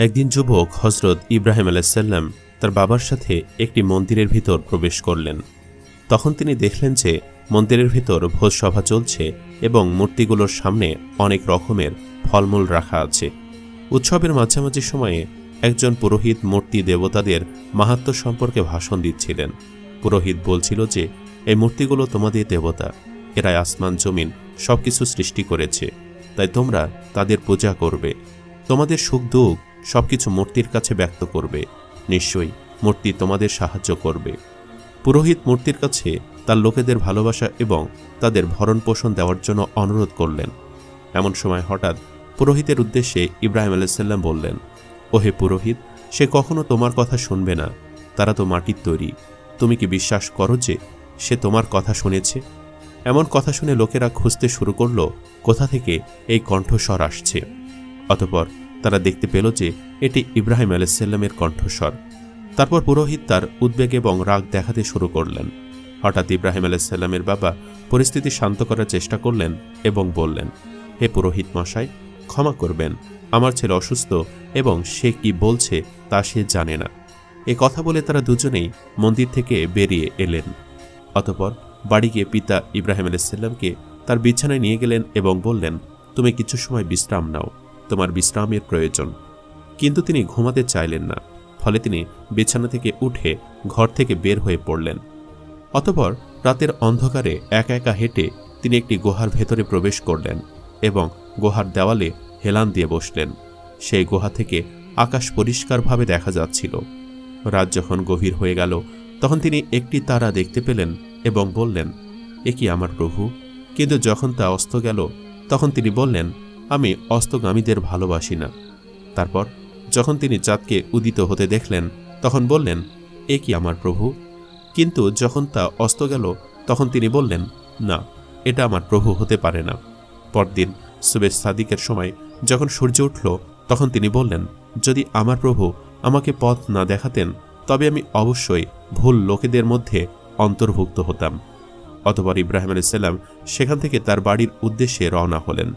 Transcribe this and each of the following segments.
একদিন যুবক হজরত ইব্রাহিম আলাইসাল্লাম তার বাবার সাথে একটি মন্দিরের ভিতর প্রবেশ করলেন। তখন তিনি দেখলেন যে মন্দিরের ভিতর ভোজসভা চলছে এবং মূর্তিগুলোর সামনে অনেক রকমের ফলমূল রাখা আছে। উৎসবের মাঝামাঝি সময়ে একজন পুরোহিত মূর্তি দেবতাদের মাহাত্ম সম্পর্কে ভাষণ দিচ্ছিলেন। পুরোহিত বলছিল যে, এই মূর্তিগুলো তোমাদের দেবতা। এরাই আসমান, জমিন, সবকিছু সৃষ্টি করেছে। তাই তোমরা তাদের পূজা করবে। তোমাদের সুখ দুঃখ সবকিছু মূর্তির কাছে ব্যক্ত করবে। নিশ্চয়ই মূর্তি তোমাদের সাহায্য করবে। পুরোহিত মূর্তির কাছে তার লোকেদের ভালোবাসা এবং তাদের ভরণ পোষণ দেওয়ার জন্য অনুরোধ করলেন। এমন সময় হঠাৎ পুরোহিতের উদ্দেশ্যে ইব্রাহিম আলাইসাল্লাম বললেন, ওহে পুরোহিত, সে কখনো তোমার কথা শুনবে না। তারা তো মাটির তৈরি। তুমি কি বিশ্বাস করো যে সে তোমার কথা শুনেছে? এমন কথা শুনে লোকেরা খুঁজতে শুরু করল, কোথা থেকে এই কণ্ঠস্বর আসছে। অতপর তারা দেখতে পেল যে এটি ইব্রাহিম আলাইসাল্লামের কণ্ঠস্বর। তারপর পুরোহিত তার উদ্বেগ এবং রাগ দেখাতে শুরু করলেন। হঠাৎ ইব্রাহিম আলাইসাল্লামের বাবা পরিস্থিতি শান্ত করার চেষ্টা করলেন এবং বললেন, হে পুরোহিত মশাই, ক্ষমা করবেন। আমার ছেলে অসুস্থ এবং সে কি বলছে তা সে জানে না। এ কথা বলে তারা দুজনেই মন্দির থেকে বেরিয়ে এলেন। অতপর বাড়ি গিয়ে পিতা ইব্রাহিম আলাইসাল্লামকে তার বিছানায় নিয়ে গেলেন এবং বললেন, তুমি কিছু সময় বিশ্রাম নাও। তোমার বিশ্রামের প্রয়োজন। কিন্তু তিনি ঘুমাতে চাইলেন না, ফলে তিনি বিছানা থেকে উঠে ঘর থেকে বের হয়ে পড়লেন। অতপর রাতের অন্ধকারে একা একা হেঁটে তিনি একটি গুহার ভেতরে প্রবেশ করলেন এবং গুহার দেওয়ালে হেলান দিয়ে বসলেন। সেই গুহা থেকে আকাশ পরিষ্কারভাবে দেখা যাচ্ছিল। রাত যখন গভীর হয়ে গেল, তখন তিনি একটি তারা দেখতে পেলেন এবং বললেন, এ কি আমার প্রভু? কিন্তু যখন তা অস্ত গেল, তখন তিনি বললেন আমি অস্তগামীদের ভালোবাসি না। তারপর যখন তিনি চাঁদকে উদিত হতে দেখলেন, তখন বললেন, এ কি আমার প্রভু? কিন্তু যখন তা অস্ত গেল, তখন তিনি বললেন, না, এটা আমার প্রভু হতে পারে না। পরদিন সুবেশ সাদিকের সময় যখন সূর্য উঠল, তখন তিনি বললেন, যদি আমার প্রভু আমাকে পথ না দেখাতেন, তবে আমি অবশ্যই ভুল লোকেদের মধ্যে অন্তর্ভুক্ত হতাম। অতবার ইব্রাহিম আলাইসাল্লাম সেখান থেকে তার বাড়ির উদ্দেশ্যে রওনা হলেন।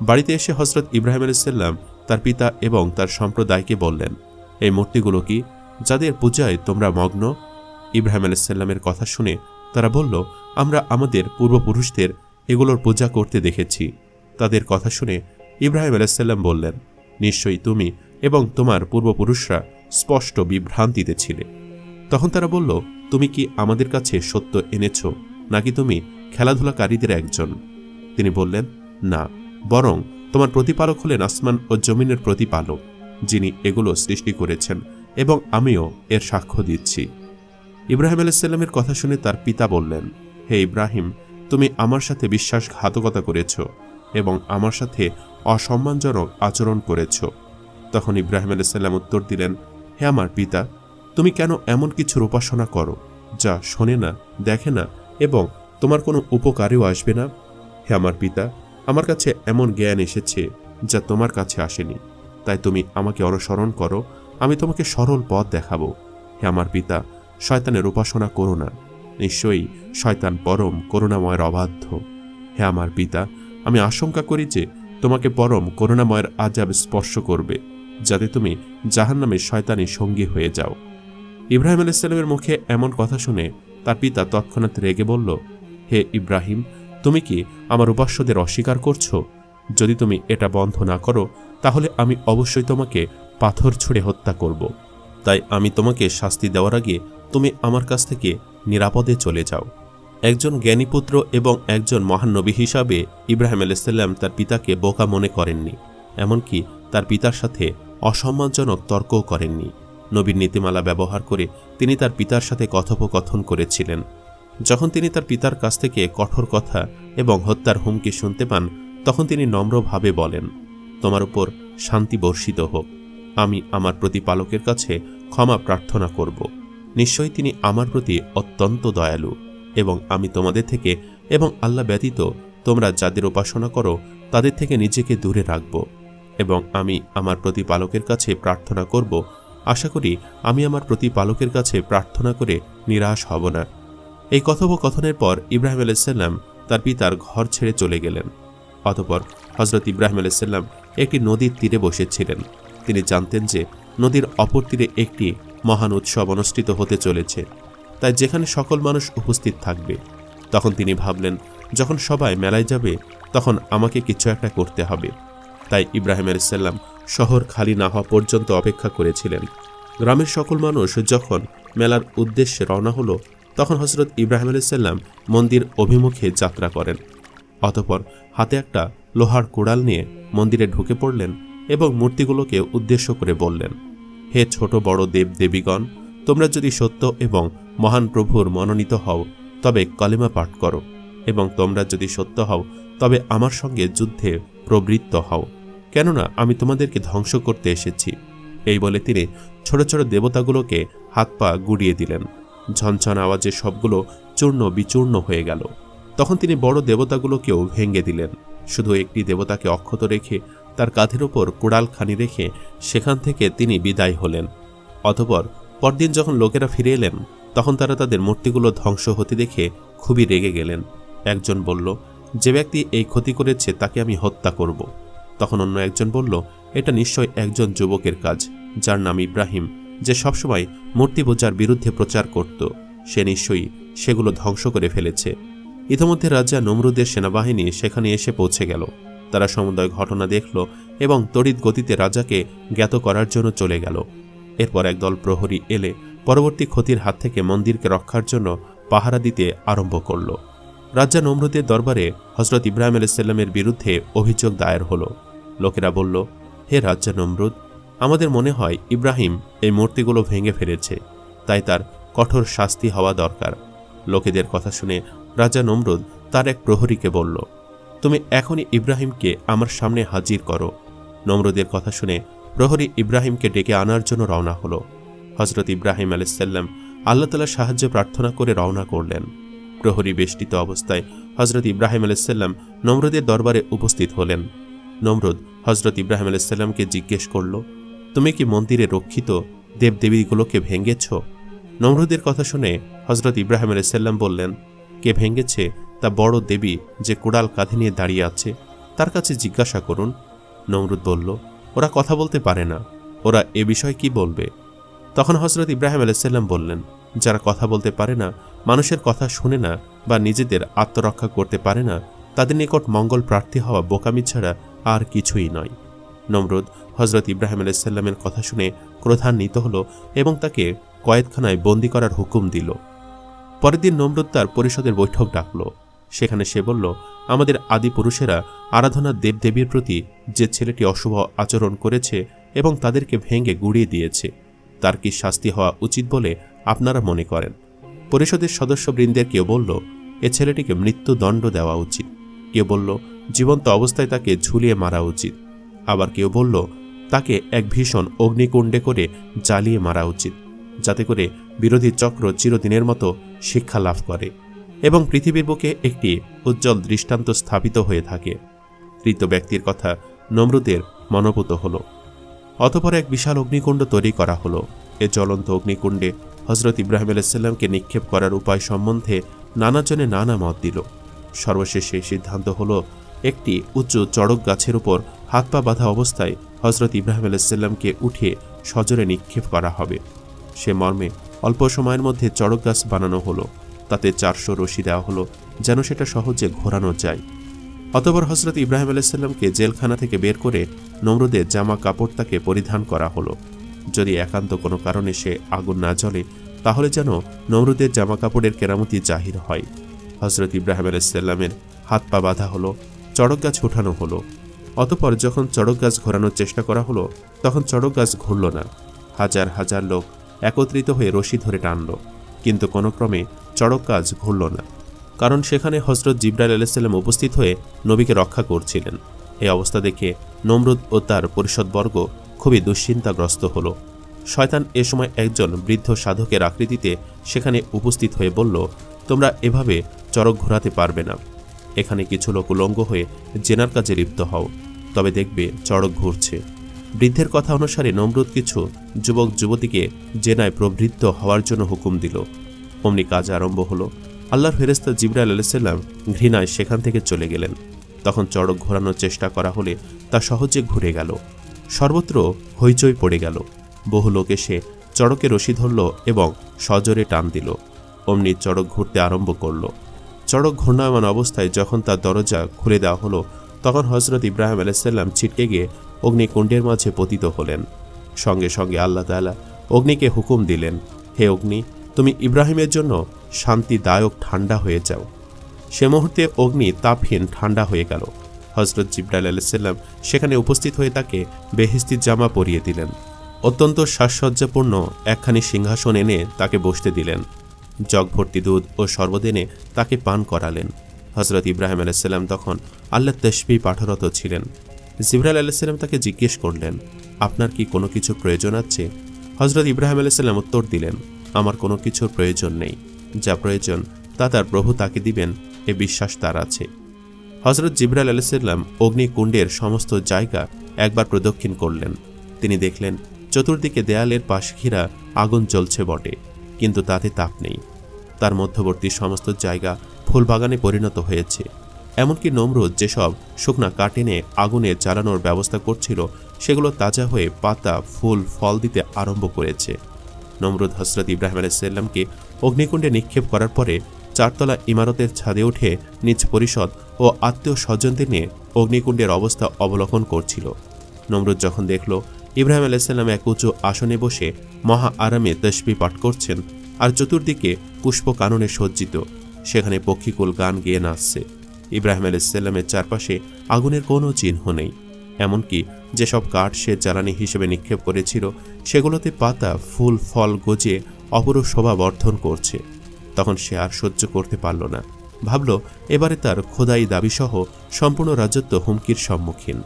বাড়িতে এসে হজরত ইব্রাহিম আলাইসাল্লাম তার পিতা এবং তার সম্প্রদায়কে বললেন, এই মূর্তিগুলো কি যাদের পূজায় তোমরা মগ্ন? ইব্রাহিম আলাইসাল্লামের কথা শুনে তারা বলল, আমরা আমাদের পূর্বপুরুষদের এগুলোর পূজা করতে দেখেছি। তাদের কথা শুনে ইব্রাহিম আলাইসাল্লাম বললেন, নিশ্চয়ই তুমি এবং তোমার পূর্বপুরুষরা স্পষ্ট বিভ্রান্তিতে ছিলে। তখন তারা বলল, তুমি কি আমাদের কাছে সত্য এনেছ নাকি তুমি খেলাধুলাকারীদের একজন? তিনি বললেন, না। বরং তোমার প্রতিপালক হলেন আসমান ও জমিনের প্রতিপালক, যিনি এগুলো সৃষ্টি করেছেন, এবং আমিও এর সাক্ষ্য দিচ্ছি। ইব্রাহিম আলাইসাল্লামের কথা শুনে তার পিতা বললেন, হে ইব্রাহিম, তুমি আমার সাথে বিশ্বাসঘাতকতা করেছ এবং আমার সাথে অসম্মানজনক আচরণ করেছ। তখন ইব্রাহিম আলাইসাল্লাম উত্তর দিলেন, হে আমার পিতা, তুমি কেন এমন কিছুর উপাসনা করো, যা শোনে না, দেখে না, এবং তোমার কোনো উপকারেও আসবে না? হে আমার পিতা আমার কাছে এমন জ্ঞান এসেছে যা তোমার কাছে আসেনি। তাই তুমি আমাকে অনুসরণ করো, আমি তোমাকে সরল পথ দেখাবো। হে আমার পিতা, শয়তানের উপাসনা করো না। নিশ্চয়ই শয়তান পরম করুণাময়ের অবাধ্য। হে আমার পিতা, আমি আশঙ্কা করি যে তোমাকে পরম করুণাময়ের আজাব স্পর্শ করবে, যাতে তুমি জাহান নামে শয়তানি সঙ্গী হয়ে যাও। ইব্রাহিম আলাইসাল্লামের মুখে এমন কথা শুনে তার পিতা তৎক্ষণাৎ রেগে বলল, হে ইব্রাহিম তুমি কি আমার উপাস্যদের অস্বীকার করছ? যদি তুমি এটা বন্ধ না করো, তাহলে আমি অবশ্যই তোমাকে পাথর ছুঁড়ে হত্যা করব। তাই আমি তোমাকে শাস্তি দেওয়ার আগে তুমি আমার কাছ থেকে নিরাপদে চলে যাও। একজন জ্ঞানীপুত্র এবং একজন মহানবী হিসাবে ইব্রাহিম আলাইসাল্লাম তার পিতাকে বোকা মনে করেননি, এমনকি তার পিতার সাথে অসম্মানজনক তর্কও করেননি। নবীর নীতিমালা ব্যবহার করে তিনি তার পিতার সাথে কথোপকথন করেছিলেন। যখন তিনি তার পিতার কাছ থেকে কঠোর কথা এবং হত্যার হুমকি শুনতে পান, তখন তিনি নম্রভাবে বলেন, তোমার উপর শান্তি বর্ষিত হোক। আমি আমার প্রতিপালকের কাছে ক্ষমা প্রার্থনা করব। নিশ্চয়ই তিনি আমার প্রতি অত্যন্ত দয়ালু এবং আমি তোমাদের থেকে এবং আল্লাহ ব্যতীত তোমরা যাদের উপাসনা করো, তাদের থেকে নিজেকে দূরে রাখব এবং আমি আমার প্রতিপালকের কাছে প্রার্থনা করব। আশা করি আমি আমার প্রতিপালকের কাছে প্রার্থনা করে নিরাশ হব না। এই কথোপকথনের পর ইব্রাহিম আলাইসাল্লাম তার পিতার ঘর ছেড়ে চলে গেলেন। অতপর হজরত ইব্রাহিম আলাইসাল্লাম একটি নদীর তীরে বসেছিলেন। তিনি জানতেন যে নদীর অপর তীরে একটি মহান উৎসব অনুষ্ঠিত হতে চলেছে। তাই যেখানে সকল মানুষ উপস্থিত থাকবে, তখন তিনি ভাবলেন, যখন সবাই মেলায় যাবে, তখন আমাকে কিছু একটা করতে হবে। তাই ইব্রাহিম আলাইসাল্লাম শহর খালি না হওয়া পর্যন্ত অপেক্ষা করেছিলেন। গ্রামের সকল মানুষ যখন মেলার উদ্দেশ্যে রওনা হলো তখন হজরত ইব্রাহিম আলাইসাল্লাম মন্দির অভিমুখে যাত্রা করেন। অতপর হাতে একটা লোহার কুড়াল নিয়ে মন্দিরে ঢুকে পড়লেন এবং মূর্তিগুলোকে উদ্দেশ্য করে বললেন, হে ছোট বড় দেব দেবীগণ, তোমরা যদি সত্য এবং মহান প্রভুর মনোনীত হও, তবে কলেমা পাঠ করো, এবং তোমরা যদি সত্য হও, তবে আমার সঙ্গে যুদ্ধে প্রবৃত্ত হও। কেননা আমি তোমাদেরকে ধ্বংস করতে এসেছি। এই বলে তিনি ছোট ছোট দেবতাগুলোকে হাত পা গুড়িয়ে দিলেন। ঝনঝন আওয়াজে সবগুলো চূর্ণ বিচূর্ণ হয়ে গেল। তখন তিনি বড় দেবতাগুলোকেও ভেঙে দিলেন। শুধু একটি দেবতাকে অক্ষত রেখে তার কাঁধের ওপর কুড়ালখানি রেখে সেখান থেকে তিনি বিদায় হলেন। অতপর পরদিন যখন লোকেরা ফিরে এলেন, তখন তারা তাদের মূর্তিগুলো ধ্বংস হতে দেখে খুবই রেগে গেলেন। একজন বলল, যে ব্যক্তি এই ক্ষতি করেছে তাকে আমি হত্যা করব। তখন অন্য একজন বলল, এটা নিশ্চয় একজন যুবকের কাজ, যার নাম ইব্রাহিম। যে সবসময় মূর্তি পূজার বিরুদ্ধে প্রচার করত, সে নিশ্চয়ই সেগুলো ধ্বংস করে ফেলেছে। ইতিমধ্যে রাজা নমরুদের সেনাবাহিনী সেখানে এসে পৌঁছে গেল। তারা সমুদয় ঘটনা দেখল এবং তড়িৎ গতিতে রাজাকে জ্ঞাত করার জন্য চলে গেল। এরপর একদল প্রহরী এলে পরবর্তী ক্ষতির হাত থেকে মন্দিরকে রক্ষার জন্য পাহারা দিতে আরম্ভ করল। রাজা নমরুদের দরবারে হজরত ইব্রাহিম আলাইসাল্লামের বিরুদ্ধে অভিযোগ দায়ের হলো। লোকেরা বলল, হে রাজা নমরুদ আমাদের মনে হয় ইব্রাহিম এই মূর্তিগুলো ভেঙে ফেলেছে, তাই তার কঠোর শাস্তি হওয়া দরকার। লোকেদের কথা শুনে রাজা নমরুদ তার এক প্রহরীকে বলল, তুমি এখনই ইব্রাহিমকে আমার সামনে হাজির করো। নমরুদের কথা শুনে প্রহরী ইব্রাহিমকে ডেকে আনার জন্য রওনা হলো। হজরত ইব্রাহিম আলাইসাল্লাম আল্লাহ তালা সাহায্য প্রার্থনা করে রওনা করলেন। প্রহরী বেষ্টিত অবস্থায় হজরত ইব্রাহিম আলাইসাল্লাম নমরুদের দরবারে উপস্থিত হলেন। নমরুদ হজরত ইব্রাহিম আলাইসাল্লামকে জিজ্ঞেস করল তুমি কি মন্দিরে রক্ষিত দেবদেবীগুলোকে ভেঙেছ? নমরুদের কথা শুনে হজরত ইব্রাহিম আলাইসাল্লাম বললেন, কে ভেঙেছে তা বড় দেবী যে কুড়াল কাঁধে নিয়ে দাঁড়িয়ে আছে, তার কাছে জিজ্ঞাসা করুন। নমরুদ বলল, ওরা কথা বলতে পারে না, ওরা এ বিষয়ে কি বলবে? তখন হজরত ইব্রাহিম আলাইসাল্লাম বললেন, যারা কথা বলতে পারে না, মানুষের কথা শুনে না বা নিজেদের আত্মরক্ষা করতে পারে না, তাদের নিকট মঙ্গল প্রার্থী হওয়া বোকামি ছাড়া আর কিছুই নয়। নমরুদ হজরত ইব্রাহিম আলাইসাল্লামের কথা শুনে ক্রোধান্বিত হল এবং তাকে কয়েদখানায় বন্দি করার হুকুম দিল। পরের দিন নমরুদ তার পরিষদের বৈঠক ডাকল। সেখানে সে বলল, আমাদের আদি পুরুষেরা আরাধনার দেবদেবীর প্রতি যে ছেলেটি অশুভ আচরণ করেছে এবং তাদেরকে ভেঙে গুড়িয়ে দিয়েছে, তার কি শাস্তি হওয়া উচিত বলে আপনারা মনে করেন? পরিষদের সদস্যবৃন্দের কেউ বলল, এ ছেলেটিকে মৃত্যুদণ্ড দেওয়া উচিত। কেউ বলল, জীবন্ত অবস্থায় তাকে ঝুলিয়ে মারা উচিত। আবার কেউ বলল তাকে এক ভীষণ অগ্নিকুণ্ডে করে জ্বালিয়ে মারা উচিত, যাতে করে বিরোধী চক্র চিরদিনের মতো শিক্ষা লাভ করে এবং পৃথিবীর বুকে একটি উজ্জ্বল দৃষ্টান্ত স্থাপিত হয়ে থাকে। তৃত ব্যক্তির কথা নমরুদের মনোভূত হল। অতপর এক বিশাল অগ্নিকুণ্ড তৈরি করা হলো। এ জ্বলন্ত অগ্নিকুণ্ডে হজরত ইব্রাহিম আলাইসাল্লামকে নিক্ষেপ করার উপায় সম্বন্ধে নানাজনে নানা মত দিল। সর্বশেষে সিদ্ধান্ত হলো, একটি উঁচু চড়ক গাছের উপর হাত পা বাঁধা অবস্থায় হজরত ইব্রাহিম আলাইসাল্লামকে উঠিয়ে সজরে নিক্ষেপ করা হবে। সে মর্মে অল্প সময়ের মধ্যে চড়ক গাছ বানানো হলো। তাতে চারশো রশি দেওয়া হলো, যেন সেটা সহজে ঘোরানো যায়। অতপর হজরত ইব্রাহিম আলাইসাল্লামকে জেলখানা থেকে বের করে নমরুদের জামা কাপড় তাকে পরিধান করা হলো। যদি একান্ত কোনো কারণে সে আগুন না জ্বলে, তাহলে যেন নমরুদের জামা কাপড়ের কেরামতি জাহির হয়। হজরত ইব্রাহিম আলাইসাল্লামের হাত পা বাঁধা হলো, চড়ক গাছ ওঠানো হলো। অতপর যখন চড়ক গাছ ঘোরানোর চেষ্টা করা হলো, তখন চড়ক গাছ ঘুরল না। হাজার হাজার লোক একত্রিত হয়ে রশি ধরে টানল, কিন্তু কোনো ক্রমে চড়ক গাছ ঘুরল না। কারণ সেখানে হজরত জিব্রাইল আলাইসাল্লাম উপস্থিত হয়ে নবীকে রক্ষা করছিলেন। এই অবস্থা দেখে নমরুদ ও তার পরিষদবর্গ খুবই দুশ্চিন্তাগ্রস্ত হল। শয়তান এ সময় একজন বৃদ্ধ সাধকের আকৃতিতে সেখানে উপস্থিত হয়ে বলল, তোমরা এভাবে চড়ক ঘোরাতে পারবে না। এখানে কিছু লোক উলঙ্গ হয়ে জেনার কাজে লিপ্ত হও। তবে দেখবে চড়ক ঘুরছে। বৃদ্ধের কথা অনুসারে নমরুদ কিছু যুবক যুবতীকে জেনায় প্রবৃত্ত হওয়ার জন্য হুকুম দিল। অমনি কাজ আরম্ভ হলো। আল্লাহর ফেরেস্তা জিব্রাইল আলাইসাল্লাম ঘৃণায় সেখান থেকে চলে গেলেন। তখন চড়ক ঘোরানোর চেষ্টা করা হলে তা সহজে ঘুরে গেল। সর্বত্র হইচই পড়ে গেল। বহু লোক এসে চড়কে রশি ধরল এবং সজোরে টান দিল। অমনি চড়ক ঘুরতে আরম্ভ করল। চড়ক ঘূর্ণায়মান অবস্থায় যখন তার দরজা খুলে দেওয়া হলো তখন হজরত ইব্রাহিম আলাইসাল্লাম ছিটকে গিয়ে অগ্নিকুণ্ডের মাঝে পতিত হলেন। সঙ্গে সঙ্গে আল্লাহ তাআলা অগ্নিকে হুকুম দিলেন, হে অগ্নি, তুমি ইব্রাহিমের জন্য শান্তিদায়ক ঠান্ডা হয়ে যাও। সে মুহূর্তে অগ্নি তাপহীন ঠান্ডা হয়ে গেল। হজরত জিব্রাইল আলাইসাল্লাম সেখানে উপস্থিত হয়ে তাকে বেহিস্তির জামা পরিয়ে দিলেন। অত্যন্ত সাজসজ্জাপূর্ণ একখানি সিংহাসন এনে তাকে বসতে দিলেন। জগ ভর্তি দুধ ও শরবত এনে তাকে পান করালেন। হজরত ইব্রাহিম আলাইসাল্লাম তখন আল্লাহ তসবি পাঠরত ছিলেন। জিব্রাইল আলাইসাল্লাম তাকে জিজ্ঞেস করলেন, আপনার কি কোনো কিছু প্রয়োজন আছে? হজরত ইব্রাহিম আলাইসাল্লাম উত্তর দিলেন, আমার কোনো কিছুর প্রয়োজন নেই। যা প্রয়োজন তা তার প্রভু তাকে দিবেন, এ বিশ্বাস তার আছে। হজরত জিব্রাইল আলাইসাল্লাম অগ্নিকুণ্ডের সমস্ত জায়গা একবার প্রদক্ষিণ করলেন। তিনি দেখলেন, চতুর্দিকে দেয়ালের পাশ ঘিরা আগুন জ্বলছে বটে, কিন্তু তাতে তাপ নেই। তার মধ্যবর্তী সমস্ত জায়গা ফুলবাগানে পরিণত হয়েছে। এমনকি নমরুদ যেসব শুকনা কাটেনে আগুনে জ্বালানোর ব্যবস্থা করছিল, সেগুলো তাজা হয়ে পাতা, ফুল, ফল দিতে আরম্ভ করেছে। নমরুদ হসরত ইব্রাহিম আলাইসাল্লামকে অগ্নিকুণ্ডে নিক্ষেপ করার পরে চারতলা ইমারতের ছাদে উঠে নিজ পরিষদ ও আত্মীয় স্বজনদের নিয়ে অগ্নিকুণ্ডের অবস্থা অবলোকন করছিল। নমরুদ যখন দেখল ইব্রাহিম আলাইসাল্লাম এক উঁচু আসনে বসে মহা আরামে তসবি পাঠ করছেন, আর চতুর্দিকে পুষ্প কাননে সজ্জিত। সেখানে পক্ষীকুল গান গেয়ে নাচছে। ইব্রাহিম আলাইসাল্লামের চারপাশে আগুনের কোনো চিহ্ন নেই। এমনকি যেসব কাঠ সে জ্বালানি হিসেবে নিক্ষেপ করেছিল, সেগুলোতে পাতা, ফুল, ফল গজিয়ে অপরূপ শোভা বর্ধন করছে। তখন সে আর সহ্য করতে পারল না। ভাবল, এবারে তার খোদাই দাবিসহ সম্পূর্ণ রাজত্ব হুমকির সম্মুখীন।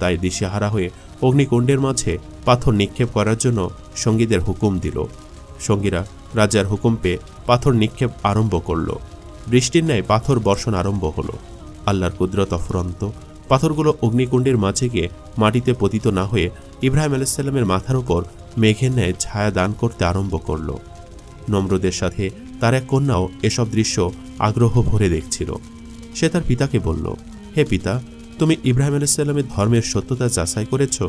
তাই দিশেহারা হয়ে অগ্নিকুণ্ডের মাঝে পাথর নিক্ষেপ করার জন্য সঙ্গীদের হুকুম দিল। সঙ্গীরা রাজার হুকুম পেয়ে পাথর নিক্ষেপ আরম্ভ করল। বৃষ্টির ন্যায় পাথর বর্ষণ আরম্ভ হলো। আল্লাহর কুদরত অফুরন্ত। পাথরগুলো অগ্নিকুণ্ডের মাঝে গিয়ে মাটিতে পতিত না হয়ে ইব্রাহিম আলাইসাল্লামের মাথার উপর মেঘের ন্যায় ছায়া দান করতে আরম্ভ করল। নম্রদের সাথে তার এক কন্যাও এসব দৃশ্য আগ্রহ ভরে দেখছিল। সে তার পিতাকে বলল, হে পিতা, তুমি ইব্রাহিম আলাইসাল্লামের ধর্মের সত্যতা যাচাই করেছ?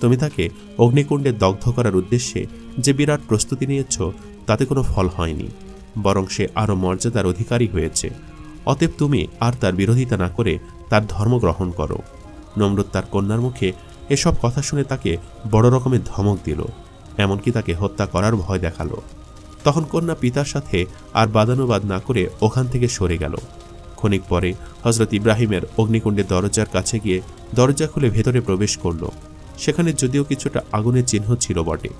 তুমি তাকে অগ্নিকুণ্ডে দগ্ধ করার উদ্দেশ্যে যে বিরাট প্রস্তুতি নিয়েছ, তাতে কোনো ফল হয়নি। বরং সে আরও মর্যাদার অধিকারী হয়েছে। অতএব তুমি আর তার বিরোধিতা না করে তার ধর্ম গ্রহণ করো। নমরুদ তার কন্যার মুখে এসব কথা শুনে তাকে বড় রকমের ধমক দিল, এমনকি তাকে হত্যা করার ভয় দেখাল। তখন কন্যা পিতার সাথে আর বাদানুবাদ না করে ওখান থেকে সরে গেল। ক্ষণিক পরে হজরত ইব্রাহিমের অগ্নিকুণ্ডের দরজার কাছে গিয়ে দরজা খুলে ভেতরে প্রবেশ করল। সেখানে যদিও কিছুটা আগুনের চিহ্ন ছিল বটে।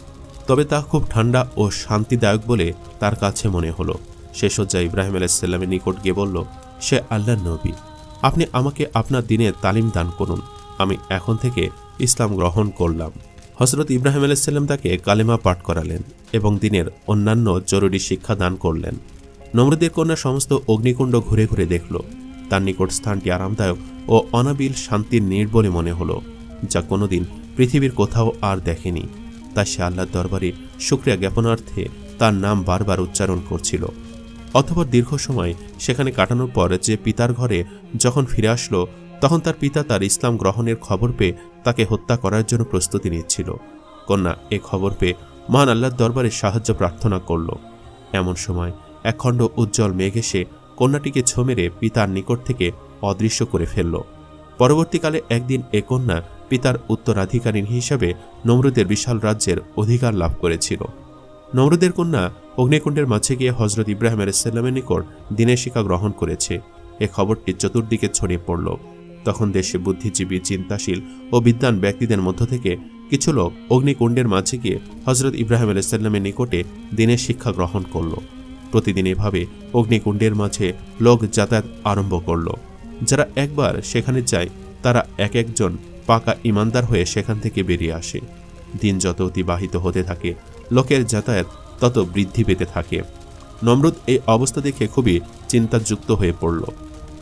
তবে তা খুব ঠান্ডা ও শান্তিদায়ক বলে তার কাছে মনে হলো। সে সজ্জা ইব্রাহিম আলাইসাল্লামের নিকট গিয়ে বলল, সে আল্লাহ নবী। আপনি আমাকে আপনার দিনের তালিম দান করুন। আমি এখন থেকে ইসলাম গ্রহণ করলাম। হজরত ইব্রাহিম আলাইসাল্লাম তাকে কালেমা পাঠ করালেন এবং দিনের অন্যান্য জরুরি শিক্ষা দান করলেন। নমরুদের কন্যা সমস্ত অগ্নিকুণ্ড ঘুরে ঘুরে দেখল। তার নিকট স্থানটি আরামদায়ক ও অনাবিল শান্তির নীড় বলে মনে হলো, যা কোনোদিন পৃথিবীর কোথাও আর দেখেনি। তা সে আল্লাহর দরবারে শুক্রিয়া জ্ঞাপনার্থে তার নাম বারবার উচ্চারণ করছিল। অথবা দীর্ঘ সময় সেখানে কাটানোর পর যে পিতার ঘরে যখন ফিরে আসলো, তখন তার পিতা তার ইসলাম গ্রহণের খবর পেয়ে তাকে হত্যা করার জন্য প্রস্তুতি নিচ্ছিল। কন্যা এ খবর পেয়ে মহান আল্লাহর দরবারে সাহায্য প্রার্থনা করল। এমন সময় একখণ্ড উজ্জ্বল মেঘ এসে কন্যাটিকে ছো মেরে পিতার নিকট থেকে অদৃশ্য করে ফেলল। পরবর্তীকালে একদিন এ কন্যা পিতার উত্তরাধিকারী হিসেবে নমরুদের বিশাল রাজ্যের অধিকার লাভ করেছিল। নমরুদের কন্যা অগ্নিকুণ্ডের মাঝে গিয়ে হজরত ইব্রাহিম আলাইসাল্লামের নিকট দিনের শিক্ষা গ্রহণ করেছে। এ খবরটি চতুর্দিকে ছড়িয়ে পড়ল। তখন দেশে বুদ্ধিজীবী, চিন্তাশীল ও বিদ্বান ব্যক্তিদের মধ্য থেকে কিছু লোক অগ্নিকুণ্ডের মাঝে গিয়ে হজরত ইব্রাহিম আলাইসাল্লামের নিকটে দিনের শিক্ষা গ্রহণ করল। প্রতিদিন এভাবে অগ্নিকুণ্ডের মাঝে লোক যাতায়াত আরম্ভ করল। যারা একবার সেখানে যায়, তারা এক একজন পাকা ইমানদার হয়ে সেখান থেকে বেরিয়ে আসে। দিন যত অতিবাহিত হতে থাকে, লোকের যাতায়াত তত বৃদ্ধি পেতে থাকে। নমরুদ এই অবস্থা দেখে খুবই চিন্তাযুক্ত হয়ে পড়ল,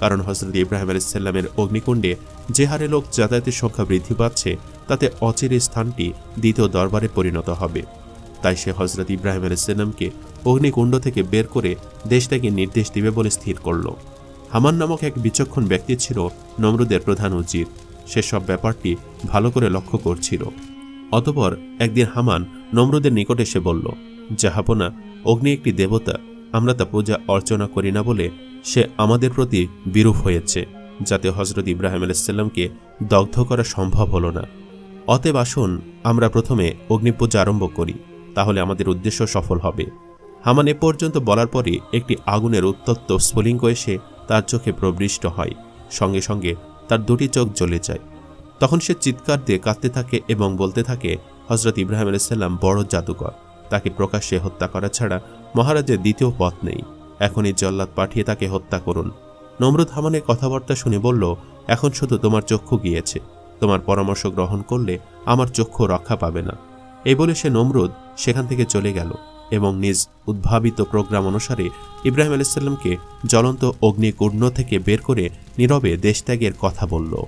কারণ হজরত ইব্রাহিম আলাইসাল্লামের অগ্নিকুণ্ডে যে হারে লোক যাতায়াতের সংখ্যা বৃদ্ধি পাচ্ছে, তাতে অচিরে স্থানটি দ্বিতীয় দরবারে পরিণত হবে। তাই সে হজরত ইব্রাহিম আলাইসাল্লামকে অগ্নিকুণ্ড থেকে বের করে দেশ থেকে নির্দেশ দিবে বলে স্থির করল। হামান নামক এক বিচক্ষণ ব্যক্তি ছিল নমরুদের প্রধান উজির। সে সব ব্যাপারটি ভালো করে লক্ষ্য করছিল। অতপর একদিন হামান নম্রদের নিকট এসে বলল, জাহাপনা, অগ্নি একটি দেবতা, আমরা তা পূজা অর্চনা করি না বলে সে আমাদের প্রতি বিরূপ হয়েছে, যাতে হজরত ইব্রাহিম আলাইসাল্লামকে দগ্ধ করা সম্ভব হলো না। অতএব আসুন, আমরা প্রথমে অগ্নিপূজা আরম্ভ করি, তাহলে আমাদের উদ্দেশ্য সফল হবে। হামান এ পর্যন্ত বলার পরে একটি আগুনের উত্তপ্ত স্ফুলিঙ্গ এসে তার চোখে প্রবৃষ্ট হয়। সঙ্গে সঙ্গে তার দুটি চোখ জ্বলে যায়। তখন সে চিৎকার দিয়ে কাঁদতে থাকে এবং বলতে থাকে হজরত ইব্রাহিম আলাইসাল্লাম বড় জাদুকর। তাকে প্রকাশ্যে হত্যা করা ছাড়া মহারাজের দ্বিতীয় পথ নেই। এখনই জল্লাদ পাঠিয়ে তাকে হত্যা করুন। নমরুদ হামানের কথাবার্তা শুনে বলল, এখন শুধু তোমার চক্ষু গিয়েছে। তোমার পরামর্শ গ্রহণ করলে আমার চক্ষু রক্ষা পাবে না। এই বলে সে নমরুদ সেখান থেকে চলে গেল। এবং নিজ উদ্ভাবিত প্রোগ্রাম অনুসারে ইব্রাহিম আলাইসাল্লামকে জ্বলন্ত অগ্নিকুণ্ড থেকে বের করে নীরবে দেশত্যাগের কথা বলল।